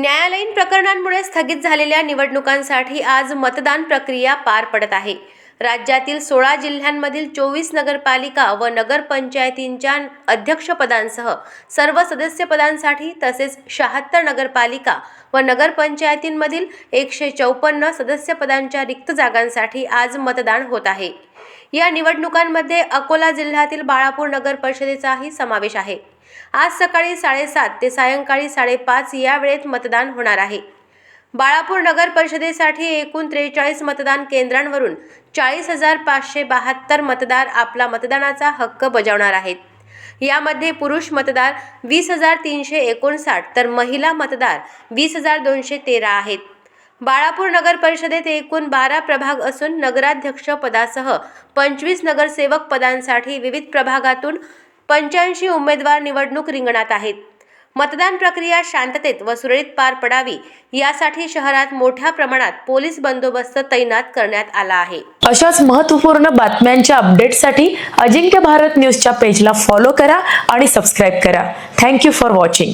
न्यायालयीन प्रकरणांमुळे स्थगित झालेल्या निवडणुकांसाठी आज मतदान प्रक्रिया पार पडत आहे. राज्यातील सोळा जिल्ह्यांमधील चोवीस नगरपालिका व नगरपंचायतींच्या अध्यक्षपदांसह सर्व सदस्यपदांसाठी तसेच शहात्तर नगरपालिका व नगरपंचायतींमधील एकशे चौपन्न सदस्यपदांच्या रिक्त जागांसाठी आज मतदान होत आहे. या निवडणुकांमध्ये अकोला जिल्ह्यातील बाळापूर नगर परिषदेचाही समावेश आहे. आज सकाळी साडेसात ते सायंकाळी साडेपाच या वेळेत मतदान होणार आहे. बाळापूर नगर परिषदेसाठी एकूण त्रेचाळीस मतदान केंद्रांवरून चाळीस हजार पाचशे बहात्तर मतदार आपला मतदानाचा हक्क बजावणार आहेत. यामध्ये पुरुष मतदार वीस हजार तीनशे एकोणसाठ तर महिला मतदार वीस हजार दोनशे तेरा आहेत. बाळापूर नगर परिषदेत एकूण बारा प्रभाग असून नगराध्यक्ष पदासह पंचवीस नगरसेवक पदांसाठी विविध प्रभागातून पंच्याऐंशी उमेदवार निवडणूक रिंगणात आहेत. मतदान प्रक्रिया शांततेत व सुरळीत पार पडावी यासाठी शहरात मोठ्या प्रमाणात पोलीस बंदोबस्त तैनात करण्यात आला आहे. अशाच महत्त्वपूर्ण बातम्यांच्या अपडेटसाठी अजिंक्य भारत न्यूजच्या पेजला फॉलो करा आणि सबस्क्राईब करा. Thank you for watching